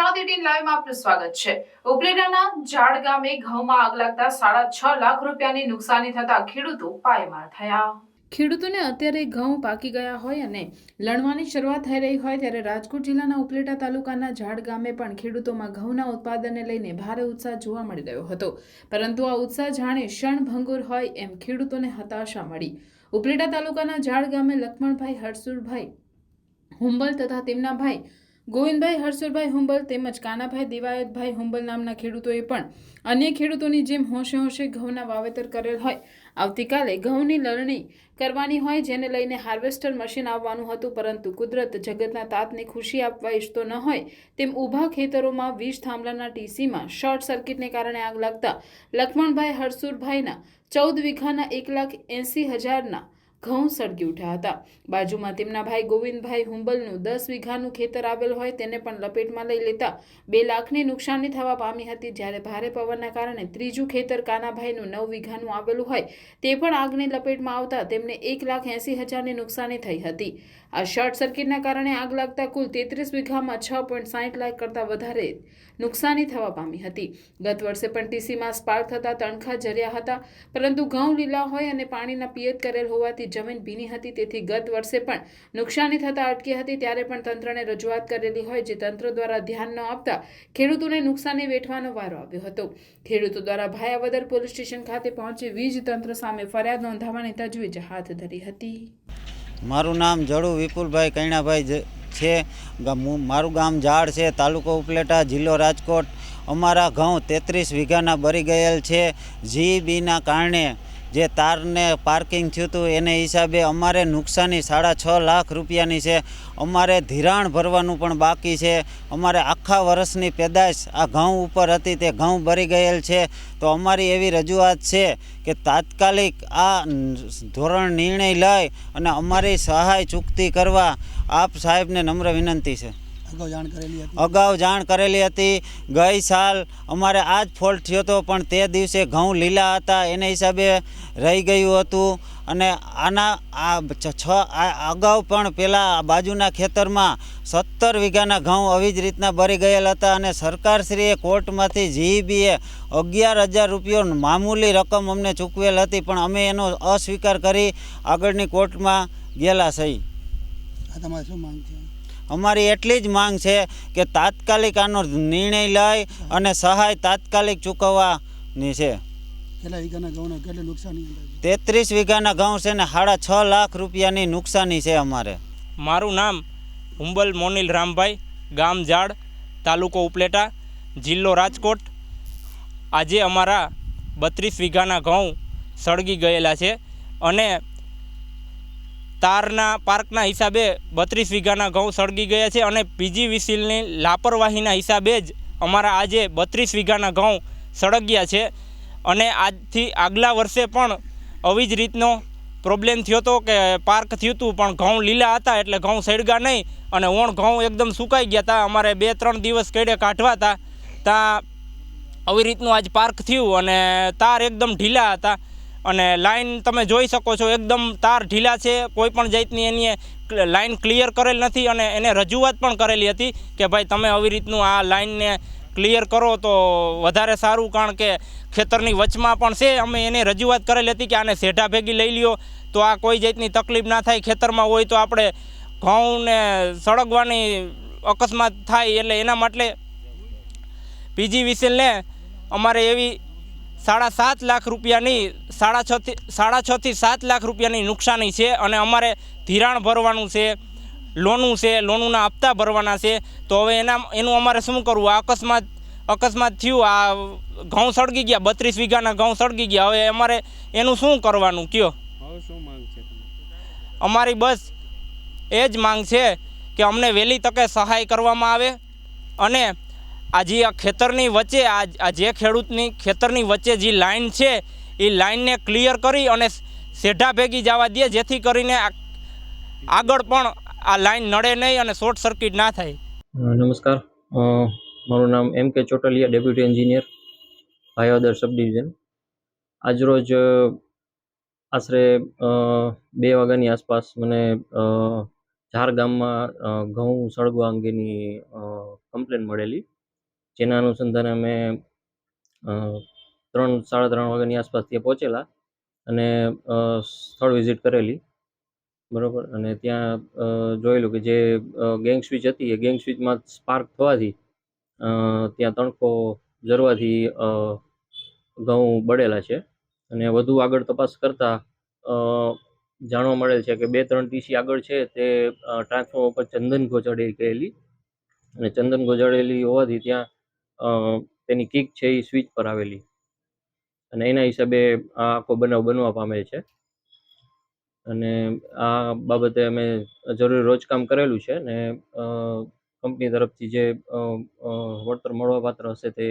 Gujarat eighteen લાઈવમાં આપનું સ્વાગત છે. ઉપલેટાના ઝાડ ગામે ઘઉંમાં આગ લાગતા સાડા છ લાખ રૂપિયાની નુકસાની થતા ખેડૂતો પાયમાર થયા. ખેડૂતોને અત્યારે ઘઉં પાકી ગયા હોય અને લણવાની શરૂઆત થઈ રહી હોય ત્યારે રાજકોટ જિલ્લાના ઉપલેટા તાલુકાના ઝાડ ગામે પણ ખેડૂતોમાં ઘઉંના ઉત્પાદનને લઈને ભારે ઉત્સાહ જોવા મળી રહ્યો હતો. પરંતુ આ ઉત્સાહ જાણે ક્ષણભંગુર હોય એમ ખેડૂતોને હતાશા મળી. ઉપલેટા તાલુકાના ઝાડ ગામે લક્ષ્મણભાઈ હરસુરભાઈ હુંબલ તથા તેમના ભાઈ ગોવિંદભાઈ હરસુરભાઈ હુંબલ તેમજ કાનાભાઈ દિવાયતભાઈ હુંબલ નામના ખેડૂતોએ પણ અન્ય ખેડૂતોની જેમ હોંશે હોંશે ઘઉંના વાવેતર કરેલ હોય. આવતીકાલે ઘઉંની લણણી કરવાની હોય જેને લઈને હાર્વેસ્ટર મશીન આવવાનું હતું, પરંતુ કુદરત જગતના તાતને ખુશી આપવા ઈચ્છતો ન હોય તેમ ઊભા ખેતરોમાં વીજ થાંભલાના ટીસીમાં શોર્ટ સર્કિટને કારણે આગ લાગતા લક્ષ્મણભાઈ હરસુરભાઈના ચૌદ વીઘાના એક લાખ એંસી હજારના ઘઉં સળગી ઉઠ્યા હતા. બાજુમાં તેમના ભાઈ ગોવિંદભાઈ હુંબલનું દસ વીઘાનું ખેતર આવેલ હોય તેને પણ લપેટમાં લઈ લેતા બે લાખની નુકસાની થવા પામી હતી. જ્યારે ભારે પવનના કારણે ત્રીજું ખેતર કાનાભાઈનું નવ વીઘાનું આવેલું હોય તે પણ આગની લપેટમાં આવતા તેમને એક લાખ એંસી હજારની નુકસાની થઈ હતી. આ શોર્ટ સર્કિટના કારણે આગ લાગતા કુલ તેત્રીસ વીઘામાં છ પોઈન્ટ સાઠ લાખ કરતાં વધારે નુકસાની થવા પામી હતી. ગત વર્ષે પણ ટીસીમાં સ્પાર્ક થતા તણખા જર્યા હતા. પરંતુ ઘઉં લીલા હોય અને પાણીના પિયત કરેલ હોવાથી જમીન ભીની હતી, તેથી ગત વર્ષે પણ નુકસાની થતા અટકી હતી. ત્યારે પણ તંત્રને રજૂઆત કરેલી હોય જે તંત્ર દ્વારા ધ્યાન ન આપતા ખેડૂતોને નુકસાની વેઠવાનો વારો આવ્યો હતો. ખેડૂતો દ્વારા ભાયાવદર પોલીસ સ્ટેશન ખાતે પહોંચી વીજ તંત્ર સામે ફરિયાદ નોંધાવવાની તજવીજ હાથ ધરી હતી. મારું નામ જડુ વિપુલભાઈ કૈણાભાઈ છે. મારું ગામ ઝાડ છે, તાલુકો ઉપલેટા, જિલ્લો રાજકોટ. અમારા ઘઉં તેત્રીસ વીઘાના બરી ગયેલ છે. જીબીના કારણે જે તારને પાર્કિંગ થયું હતું, એને હિસાબે અમારે નુકસાની સાડા છ લાખ રૂપિયાની છે. અમારે ધિરાણ ભરવાનું પણ બાકી છે. અમારે આખા વર્ષની પેદાશ આ ઘઉં ઉપર હતી, તે ઘઉં ભરી ગયેલ છે. તો અમારી એવી રજૂઆત છે કે તાત્કાલિક આ ધોરણ નિર્ણય લઈ અને અમારી સહાય ચૂકતી કરવા આપ સાહેબને નમ્ર વિનંતી છે. અગાઉ જાણ કરેલી હતી? ગઈ સાલ અમારે આ જ ફોલ્ટ થયો હતો પણ તે દિવસે ઘઉં લીલા હતા. એને હિસાબે રહી ગયું હતું. અને આના આ છ અગાઉ પણ પેલા બાજુના ખેતરમાં સત્તર વીઘાના ઘઉં આવી જ રીતના ભરી ગયેલ હતા અને સરકારશ્રીએ કોર્ટમાંથી જીઈબીએ અગિયાર હજાર રૂપિયો મામૂલી રકમ અમને ચૂકવેલ હતી પણ અમે એનો અસ્વીકાર કરી આગળની કોર્ટમાં ગયેલા સહી. તમારે શું માંગ છે? અમારી એટલી જ માંગ છે કે તાત્કાલિક આનો નિર્ણય લઈ અને સહાય તાત્કાલિક ચૂકવવાની છે. તેત્રીસ વીઘાના ઘઉં છે ને સાડા છ લાખ રૂપિયાની નુકસાની છે અમારે. મારું નામ હુંબલ મોનિલ રામભાઈ ગામ ઝાડ તાલુકો ઉપલેટા જિલ્લો રાજકોટ. આજે અમારા બત્રીસ વીઘાના ઘઉં સળગી ગયેલા છે અને તારના પાર્કના હિસાબે બત્રીસ વીઘાના ઘઉં સળગી ગયા છે અને પીજી વિસિલની લાપરવાહીના હિસાબે જ અમારા આજે બત્રીસ વીઘાના ઘઉં સળગ્યા છે. અને આજથી આગલા વર્ષે પણ આવી જ રીતનો પ્રોબ્લેમ થયો હતો કે પાર્ક થયું હતું પણ ઘઉં લીલા હતા એટલે ઘઉં સળગા નહીં અને ઓણ ઘઉં એકદમ સુકાઈ ગયા હતા અમારે બે ત્રણ દિવસ કેડે કાઢવા હતા ત્યાં આવી રીતનું આજ પાર્ક થયું અને તાર એકદમ ઢીલા હતા. અને લાઈન તમે જોઈ શકો છો, એકદમ તાર ઢીલા છે, કોઈ પણ જાતની એની લાઈન ક્લિયર કરેલ નથી અને એને રજૂઆત પણ કરેલી હતી કે ભાઈ તમે આવી રીતનું આ લાઇનને ક્લિયર કરો તો વધારે સારું, કારણ કે ખેતરની વચમાં પણ છે, અમે એને રજૂઆત કરેલી હતી કે આને સેઢા ભેગી લઈ લ્યો, તો આ કોઈ જાતની તકલીફ ના થાય, ખેતરમાં હોય તો આપણે ઘઉંને સળગવાની અકસ્માત થાય એટલે એના માટે પીજી વિસેલને અમારે એવી સાડા સાત લાખ રૂપિયાની સાડા છથી સાડા છથી સાત લાખ રૂપિયાની નુકસાની છે અને અમારે ધિરાણ ભરવાનું છે લોનું છે લોનુના હપ્તા ભરવાના છે. તો હવે એના એનું અમારે શું કરવું? આ અકસ્માત અકસ્માત થયું. આ ઘઉં સળગી ગયા બત્રીસ વીઘાના ઘઉં સળગી ગયા. હવે અમારે એનું શું કરવાનું? કયો? અમારી બસ એ જ માંગ છે કે અમને વહેલી તકે સહાય કરવામાં આવે અને આ જે આ ખેતરની વચ્ચે, આ જે ખેડૂતની ખેતરની વચ્ચે જે લાઇન છે, એ લાઇનને ક્લિયર કરી અને સેઢા ભેગી જવા દે, જેથી કરીને આગળ પણ આ લાઇન નડે નહીં અને શોર્ટ સર્કિટ ના થાય. નમસ્કાર. મારું નામ M K Chotaliya, deputy engineer Bhayodar sub division. આજરોજ આશરે બે વાગ્યાની આસપાસ મને ઝાર ગામમાં ઘઉં સળગવા અંગેની કમ્પ્લેન મળેલી. જેના અનુસંધાને અમે ત્રણ, સાડા ત્રણ વાગ્યાની આસપાસ ત્યાં પહોંચેલા અને સ્થળ વિઝિટ કરેલી. બરોબર? અને ત્યાં જોયેલું કે જે ગેંગ સ્વિચ હતી એ ગેંગ સ્વિચમાં સ્પાર્ક થવાથી ત્યાં તણકો જરવાથી ઘઉં બળેલા છે. અને વધુ આગળ તપાસ કરતા જાણવા મળેલ છે કે બે, ત્રણ ટીસી આગળ છે તે ટ્રાન્સફોર્મર ઉપર ચંદન ઘોચાડી ગયેલી. અને ચંદન ઘોચાડેલી હોવાથી ત્યાં તેની કિક છે એ સ્વિચ પર આવેલી. અને એના હિસાબે આ આખો બનાવ બનવા પામેલ છે. અને આ બાબતે અમે જરૂરી રોજકામ કરેલું છે અને કંપની તરફથી જે વળતર મળવાપાત્ર હશે તે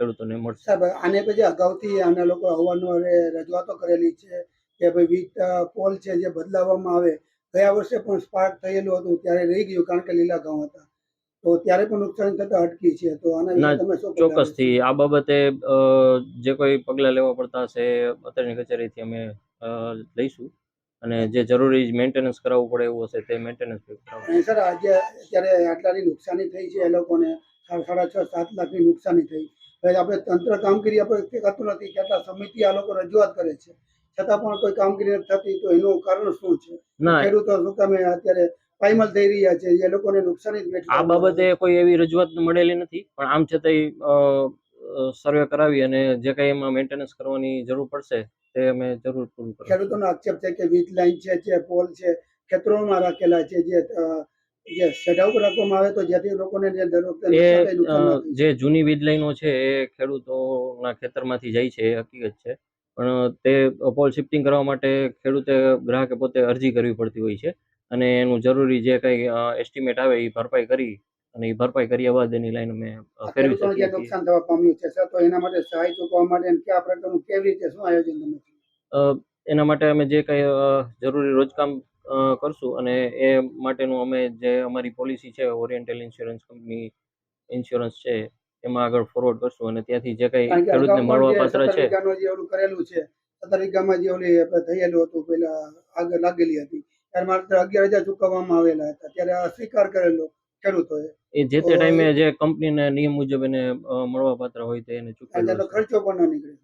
ખેડૂતોને મળશે. સાહેબ, આને પછી અગાઉથી આના લોકો અવારનવાર રજૂઆતો કરેલી છે કે ભાઈ વીજ પોલ છે જે બદલાવવામાં આવે. ગયા વર્ષે પણ સ્પાર્ક થયેલું હતું, ત્યારે રહી ગયું કારણ કે લીલા ઘઉં હતા. તો ત્યારે પણ નુકસાન થતા અટકી છે. તો આના તમે શું ચોક્કસથી. આ બાબતે જે કોઈ પગલાં લેવા પડતા હશે અત્યારની કચેરીથી અમે લઈશું. અને જે જરૂરી મેન્ટેનન્સ કરાવવું પડે એવું હશે તે મેન્ટેનન્સ સર આજે અત્યારે આટલાની નુકસાની થઈ છે એ લોકોને. સાડા છ સાત લાખની નુકસાની થઈ. હવે આપણે તંત્ર કામગીરી આપણે કરતું નથી કેટલા સમિતિ આ લોકો રજૂઆત કરે છે. છતાં પણ કોઈ કામગીરી નથી થતી તો એનું કારણ શું છે? ખેડૂતો શું તમે અત્યારે પાયમાલ થઈ રહ્યા છે જે લોકોને નુકસાની જ આ બાબતે કોઈ એવી રજૂઆત મળેલી નથી પણ આમ છતાંય સર્વે કરાવી અને જે કંઈ એમાં મેન્ટેનન્સ કરવાની જરૂર પડશે તે અમે જરૂર પૂરું કરીશું ખેડૂતોનો આક્ષેપ છે કે વીજ લાઈન છે જે પોલ છે ખેતરોમાં રાખેલા છે જે જે સેડા રાખવામાં આવે તો જેથી લોકોને જે દર એ જે જૂની વીજ લાઈનો છે એ ખેડૂતોના ખેતરમાંથી જાય છે એ હકીકત છે. પણ તે પોલ શિફ્ટિંગ કરવા માટે ખેડૂતે ગ્રાહકે પોતે અરજી કરવી પડતી હોય છે. અને એનું જરૂરી જે કંઈ એસ્ટિમેટ આવે એ ભરપાઈ કરી અને એ ભરપાઈ કર્યા બાદ એની લાઈન અમે ફેરવી શકીએ નુકસાન થવા પામ્યું છે સર તો એના માટે સહાય ચૂકવવા માટે કયા પ્રકારનું કેવી રીતે શું આયોજન તમે એના માટે અમે જે કંઈ જરૂરી રોજકામ કરશું અને એ માટેનું અમે જે અમારી પોલિસી છે ઓરિએન્ટલ ઇન્સ્યોરન્સ કંપની ઇન્સ્યોરન્સ છે એમાં આગળ ફોરવર્ડ કરશું અને ત્યાંથી જે કંઈ ખેડૂતને મળવા સત્તર છે કરેલું છે સત્તર જે ઓલી થયેલું હતું પેલા આગળ લાગેલી હતી ત્યારે માત્ર અગિયાર હજાર ચૂકવવામાં આવેલા હતા. ત્યારે અસ્વીકાર કરેલો ખેડૂતોએ. એ જે તે ટાઈમે જે કંપનીને નિયમ મુજબ એને મળવા મળવાપાત્ર હોય તે એને ચૂકવેલું. ખર્ચો પણ ન નીકળે.